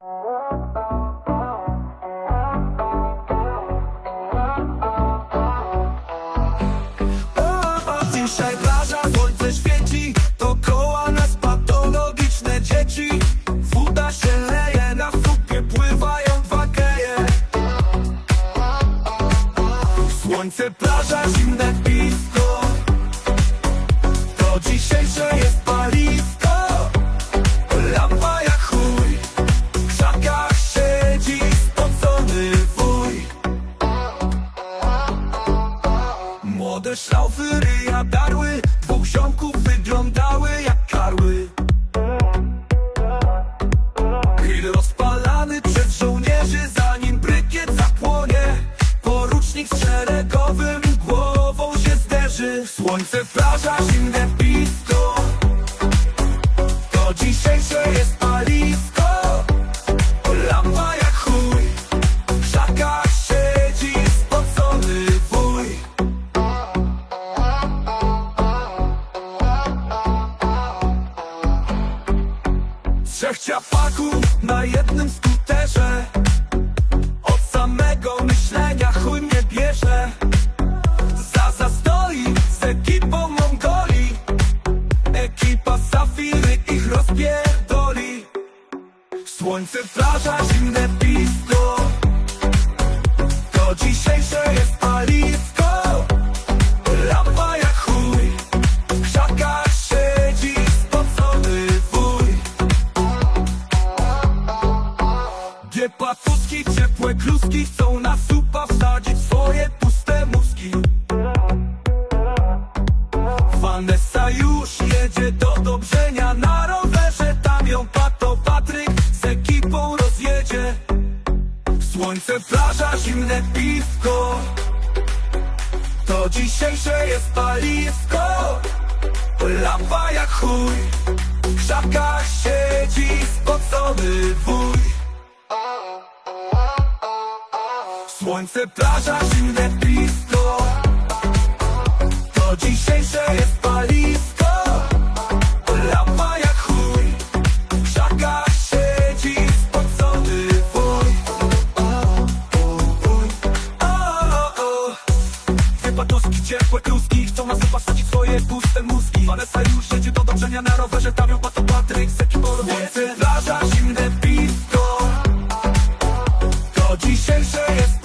Dzisiaj plaża, słońce świeci Dookoła nas patologiczne dzieci. Woda się leje, na słupie pływają dwa Słońce, plaża, zimne Młode szlaufy ryja darły Dwóch ziomków wyglądały jak karły. Grill rozpalany przez żołnierzy Zanim brykiet zapłonie. Porucznik z szeregowym Głową się zderzy. Słońce, plaża, Trzech ciapaków na jednym skuterze Od samego myślenia chuj mnie bierze. Za zastoi z ekipą Mongolii. Ekipa Safiry ich rozpierdoli. Słońce, plaża, zimne piwko Dwie patuski, ciepłe kluski Chcą na supa wsadzić swoje puste mózgi. Vanessa już jedzie do Dobrzenia Na rowerze tam ją pato Patryk z ekipą rozjedzie. Słońce, plaża, zimne piwko. To dzisiejsze jest paliwko. Lampa jak chuj W Słońce, plaża, zimne blisko. To dzisiejsze jest palisko. Lapa jak chuj W krzakach siedzi spocony wuj. Wypadowski, ciepłe kluski Chcą nas wypasadzić swoje puste mózgi. Vanessa już jedzie do Dobrzynia na rowerze Tam ją pato Patryk, seki Słońce, plaża, zimne blisko. To dzisiejsze jest